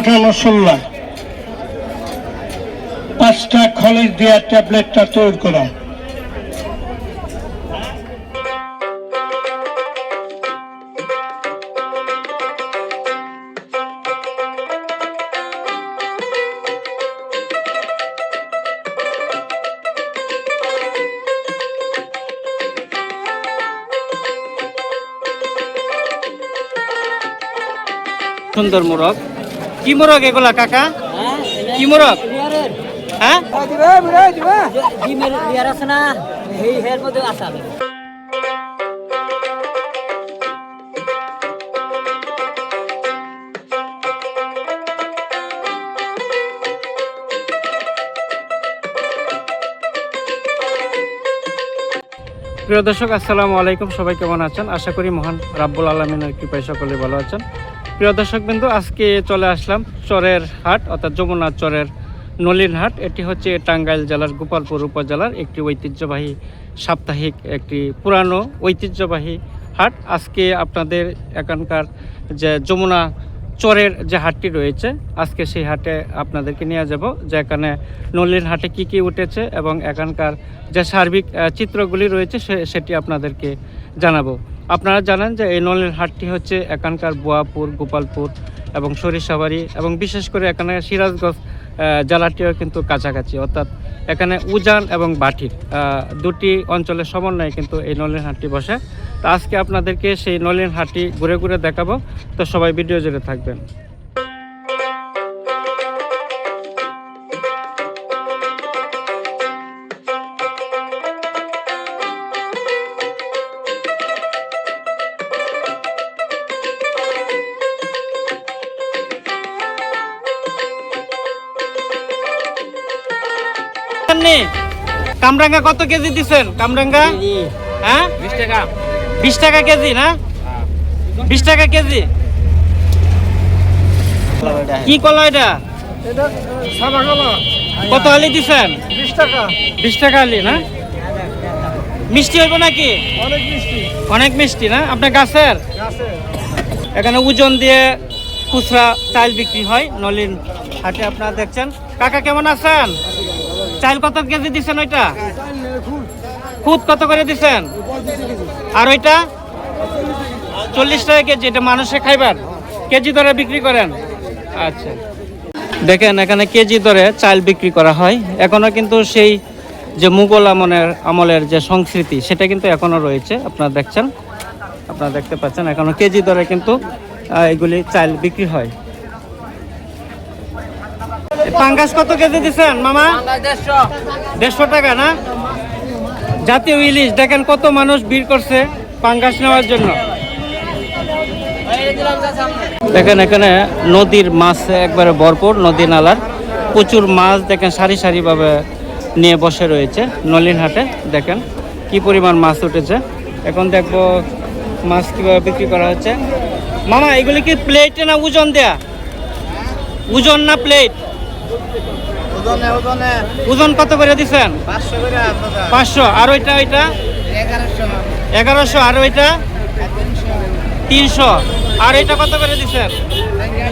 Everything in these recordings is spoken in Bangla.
ওঠানো ষোলো পাঁচটা খলিজ দিয়া ট্যাবলেটটা তৈরি করা। সুন্দর মোরগ কি মোরগ এগুলা কাকা? কি মোরগ? হ্যাঁ? প্রিয় দর্শক আসসালামু আলাইকুম। সবাই কেমন আছেন? আশা করি মহান রাব্বুল আলমিনের কৃপায় সকলে ভালো আছেন। প্রিয় দর্শক বিন্দু আজকে চলে আসলাম চরের হাট, অর্থাৎ যমুনা চরের নলিন হাট। এটি হচ্ছে টাঙ্গাইল জেলার গোপালপুর উপজেলার একটি ঐতিহ্যবাহী সাপ্তাহিক, একটি পুরানো ঐতিহ্যবাহী হাট। আজকে আপনাদের এখানকার যে যমুনা চরের যে হাটটি রয়েছে, আজকে সেই হাটে আপনাদেরকে নিয়ে যাব যে এখানে নলিন হাটে কি কি উঠেছে এবং এখানকার যে সার্বিক চিত্রগুলি রয়েছে সেটি আপনাদেরকে জানাব। আপনারা জানেন যে এই নলের হাটটি হচ্ছে এখানকার বোয়াপুর, গোপালপুর এবং সরিষাবাড়ি এবং বিশেষ করে এখানে সিরাজগঞ্জ জেলাটিও কিন্তু কাছাকাছি। অর্থাৎ এখানে উজান এবং বাটির দুটি অঞ্চলের সমন্বয়ে কিন্তু এই নলিন হাটটি বসে। তো আজকে আপনাদেরকে সেই নলিন হাটটি ঘুরে ঘুরে দেখাবো। তো সবাই ভিডিও জুড়ে থাকবেন। কামরাঙ্গা কত কেজি দিছেন? কামরাঙ্গা? হ্যাঁ? বিশ টাকা। বিশ টাকা কেজি না? বিশ টাকা কেজি? কি কলা এটা? কত আলি দিছেন? বিশ টাকা। বিশ টাকা আলি না? মিষ্টি হইব নাকি? অনেক মিষ্টি। অনেক মিষ্টি না? আপনার গাছের? এখানে ওজন দিয়ে খুচরা চাল বিক্রি হয়। নলিন হাটে আপনারা দেখছেন। কাকা কেমন আছেন? চাল কত কেজি দিচ্ছেন ওইটা? খুদ কত করে দিচ্ছেন আর ওইটা? চল্লিশ টাকা কেজি, এটা মানুষে খাইবার। কেজি দরে বিক্রি করেন। আচ্ছা। দেখেন, এখানে কেজি দরে চাল বিক্রি করা হয়। এখনও কিন্তু সেই যে মুঘল আমলের আমলের যে সংস্কৃতি, সেটা কিন্তু এখনও রয়েছে। আপনারা দেখছেন, আপনারা দেখতে পাচ্ছেন, এখনও কেজি দরে কিন্তু এগুলি চাল বিক্রি হয়। পাঙ্গাস কত কেজি দিচ্ছেন মামা? দেড়শো। টাকা না? জাতীয় ইলিশ দেখেন কত মানুষ ভিড় করছে পাঙ্গাস নেওয়ার জন্য। দেখেন এখানে নদীর মাছ একবারে ভরপুর নদী নালার। প্রচুর মাছ দেখেন সারি সারিভাবে নিয়ে বসে রয়েছে নলিন হাটে দেখেন কি পরিমাণ মাছ উঠেছে। এখন দেখব মাছ কীভাবে বিক্রি করা হচ্ছে। মামা এগুলি কি প্লেটে না ওজন দেয়া? ওজন না প্লেট ওজনে ওজনে। ওজন কত করে দিচ্ছেন পাঁচশো আর ওইটা ওইটা? এগারোশো। আর ওইটা? তিনশো। আর এটা কত করে দিচ্ছেন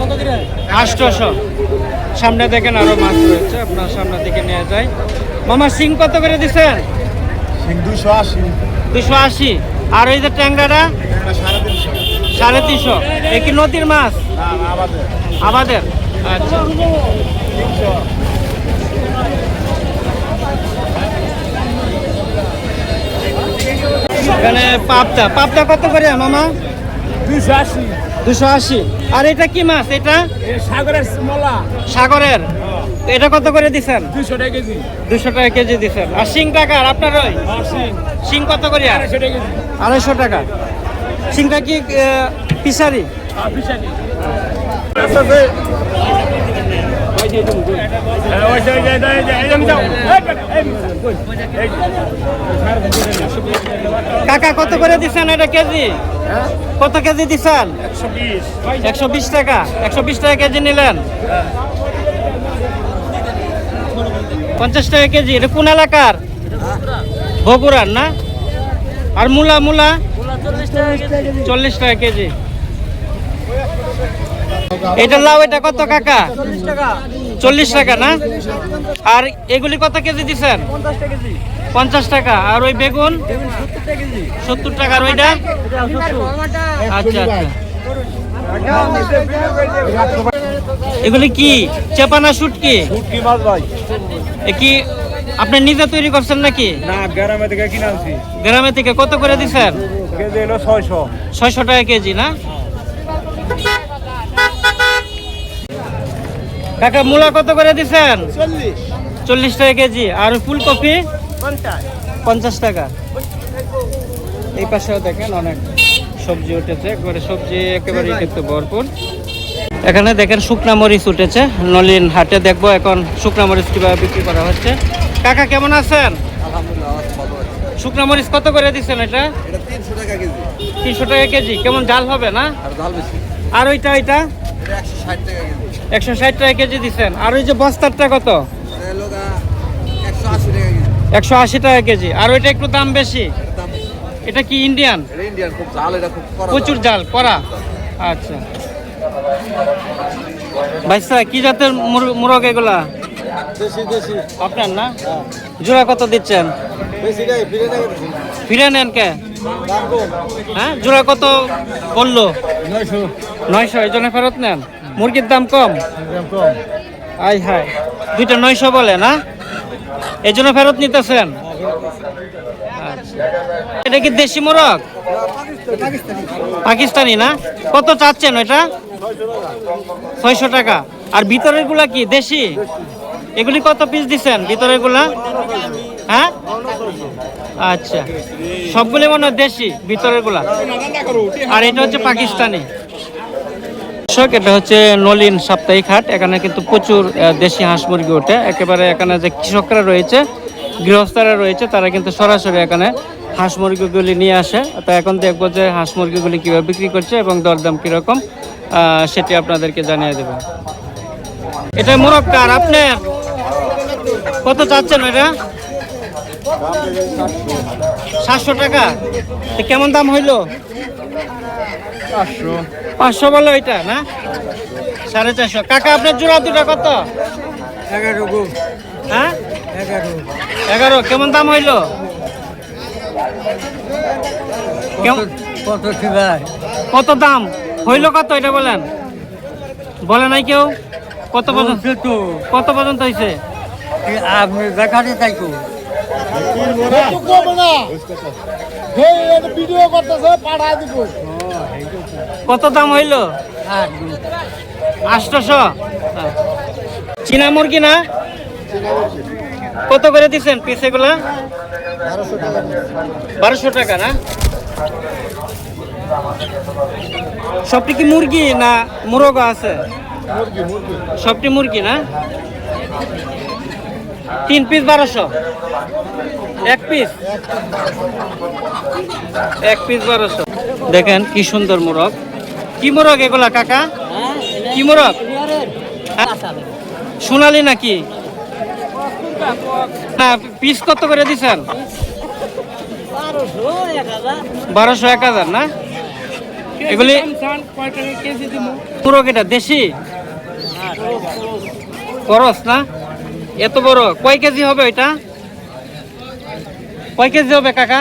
কত করে আষ্টশো সামনে দেখেন আরও মাছ রয়েছে। আপনার সামনে দিকে নিয়ে যায় মামা সিং কত করে দিচ্ছেন দুশো আশি। দুশো আশি। আর ওই যে ট্যাংরাটা? সাড়ে তিনশো। এ কি নদীর মাছ? না না আমাদের আমাদের আচ্ছা। এখানে পাবদা। পাবদা কত করে মামা? দুশো আশি। দুশো আশি। আর এটা কি মাছ? এটা? সাগরের মলা। সাগরের। এটা কত করে দিচ্ছেন দুশো টাকা কেজি। দুশো টাকা কেজি দিচ্ছেন আর শিং টাকার আপনার ওই? আশি শিং। কত করে আড়াইশো টাকা কেজি। আড়াইশো টাকা। শিংটা কি আহ, পিসারি অফিসারি কাকা কত করে দিচ্ছেন এটা কেজি? কত কেজি দিচ্ছেন? একশো বিশ টাকা। একশো বিশ টাকা কেজি নিলেন। পঞ্চাশ টাকা কেজি। এটা কোন এলাকার? বগুড়ার না? আর মূলা মূলা? চল্লিশ টাকা কেজি। এটা লাউ এটা কত কাকা? চল্লিশ টাকা। না? আর এগুলি কত কেজি দিচ্ছেন পঞ্চাশ টাকা আর ওই বেগুন? সত্তর টাকা আর ওইটা? আচ্ছা আচ্ছা। এগুলি কি? চেপানা শুটকি? কি মাছ ভাই। এ কি আপনি নিজে তৈরি করছেন নাকি? না গ্রামে থেকে কিনে আনছি। গ্রামে থেকে কত করে দিচ্ছেন কেজি হলো ছয়শো। ছয়শো টাকা কেজি না? কাকা মূলা কত করে দিচ্ছেন চল্লিশ। টাকা কেজি। আর ফুলকপি? পঞ্চাশ। টাকা। এই পাশেও দেখেন অনেক সবজি উঠেছে। একবারে সবজি একেবারে কিন্তু ভরপুর। এখানে দেখেন শুকনা মরিচ উঠেছে। নলিন হাটে দেখব এখন শুকনা মরিচ কীভাবে বিক্রি করা হচ্ছে। কাকা কেমন আছেন? শুকনা মরিচ কত করে দিচ্ছেন এটা? তিনশো টাকা কেজি। কেমন ডাল হবে না? আর ওইটা ওইটা? একশো ষাট টাকা কেজি। একশো ষাট টাকা কেজি দিচ্ছেন আর ওই যে বস্তারটা কত? একশো আশি টাকা কেজি। আর ওইটা একটু দাম বেশি। এটা কি ইন্ডিয়ান? প্রচুর জাল করা আচ্ছা। ভাইসা কি জাতের মুরগ এগুলা? আপনার না? জোড়া কত দিচ্ছেন? ফিরে নেন কে? হ্যাঁ জোড়া কত বলল? নয়শো। নয়শো এই জন্য ফেরত নেন? মুরগির দাম কম? আই হাই দুইটা নয়শো বলে না? এই জন্য ফেরত নিতেছেন? আচ্ছা। এটা কি দেশি মোরগ? পাকিস্তানি না? কত চাচ্ছেন ওইটা? ছয়শো টাকা। আর ভিতরেরগুলা কি দেশি? এগুলি কত পিস দিচ্ছেন ভিতরেরগুলা হ্যাঁ? আচ্ছা। সবগুলি মনে হয় দেশি ভিতরেরগুলা আর এটা হচ্ছে পাকিস্তানি। দর্শক, এটা হচ্ছে নলিন সাপ্তাহিক হাট। এখানে কিন্তু প্রচুর দেশি হাঁস মুরগি ওঠে। একেবারে এখানে যে কৃষকরা রয়েছে, গৃহস্থরা রয়েছে, তারা কিন্তু সরাসরি এখানে হাঁস মুরগিগুলি নিয়ে আসে। তো এখন দেখব যে হাঁস মুরগিগুলি কীভাবে বিক্রি করছে এবং দরদাম কীরকম সেটি আপনাদেরকে জানিয়ে দেব। এটা মোরক্কার আপনার? কত চাচ্ছেন এটা? সাতশো টাকা। কেমন দাম হইল? পাঁচশো পাঁচশো বলো এটা না সাড়ে চারশো কাকা আপনার জোড়া দুটা কত এগারো গো হ্যাঁ এগারো এগারো কেমন দাম হইল কেমন কত কত দাম হইল কত এটা বলেন বলে নাই কেউ কত পর্যন্ত কত পর্যন্ত হয়েছে আপনি দেখাতে চাইতো ভিডিও করতেছে পাঠা দিব কত দাম হইল? আর আটশোশো চীনা মুরগি না? কত করে দিচ্ছেন পিস এগুলা? বারোশো টাকা। না? সবটি কি মুরগি না মুরগ আছে? সবটি মুরগি না? তিন পিস বারোশো। এক পিস এক পিস বারোশো। দেখেন কি সুন্দর মোরগ। কি মোরগ এগুলা, কাকা? কি মোরগ? হ্যাঁ? সোনালি নাকি? পিস কত করে দিছেন? বারোশো এক হাজার, না? এগুলি মোরগ এটা, দেশি? করস, না? এত বড়, কয় কেজি হবে এটা কয় কেজি হবে, কাকা?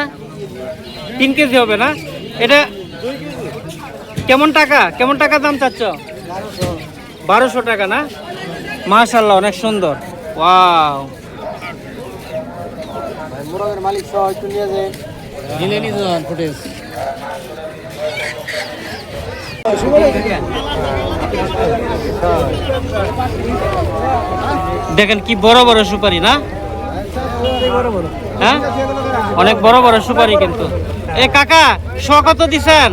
তিন কেজি হবে, না? এটা কেমন টাকা? কেমন টাকা দাম চাচ্ছ? বারোশো টাকা না? মাশাল্লাহ অনেক সুন্দর। ওয়াও। মোরগের মালিক সহ একটু নিয়ে যান দিলে নিয়ে যান ফুটেজ দেখেন কি বড় বড় সুপারি না? হ্যাঁ? অনেক বড় বড় সুপারি কিন্তু। এ কাকা শ কত দিছেন?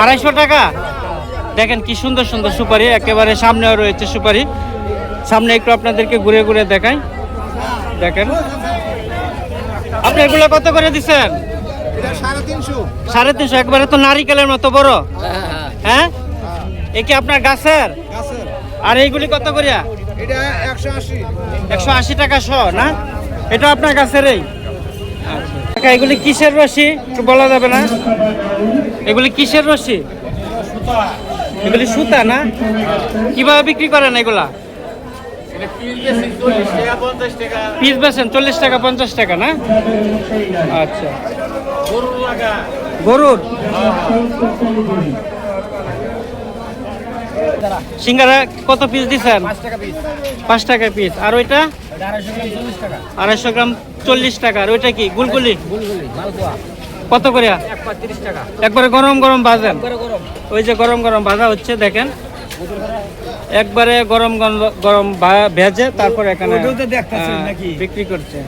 আড়াইশো টাকা? দেখেন কি সুন্দর সুন্দর সুপারি একেবারে সামনেও রয়েছে সুপারি। সামনে একটু আপনাদেরকে ঘুরে ঘুরে দেখাই। দেখেন। আপনি এগুলো কত করে দিছেন সাড়ে তিনশো। একবারে তো নারিকেলের মতো বড়। হ্যাঁ? এ কি আপনার গাছের? আর এইগুলি কত করিয়া? একশো আশি টাকা শ না? এটা আপনার গাছের এই কাকা, এগুলি কিসের রশি? একটু বলা যাবে না? এগুলি কিসের রশি? এগুলি সুতা না? কীভাবে বিক্রি করেন এগুলা? পিস বেছেন চল্লিশ টাকা পঞ্চাশ টাকা না? আচ্ছা। গরুর? সিঙ্গারা কত পিস দিচ্ছেন পাঁচ টাকা পিস। আর ওইটা? আড়াইশো গ্রাম চল্লিশ টাকা। আর ওইটা কি? গুলগুলি? কত করে একবারে গরম গরম ভাজেন। ওই যে গরম গরম ভাজা হচ্ছে দেখেন। একবারে গরম গরম ভেজে তারপর এখানে? বিক্রি করছে।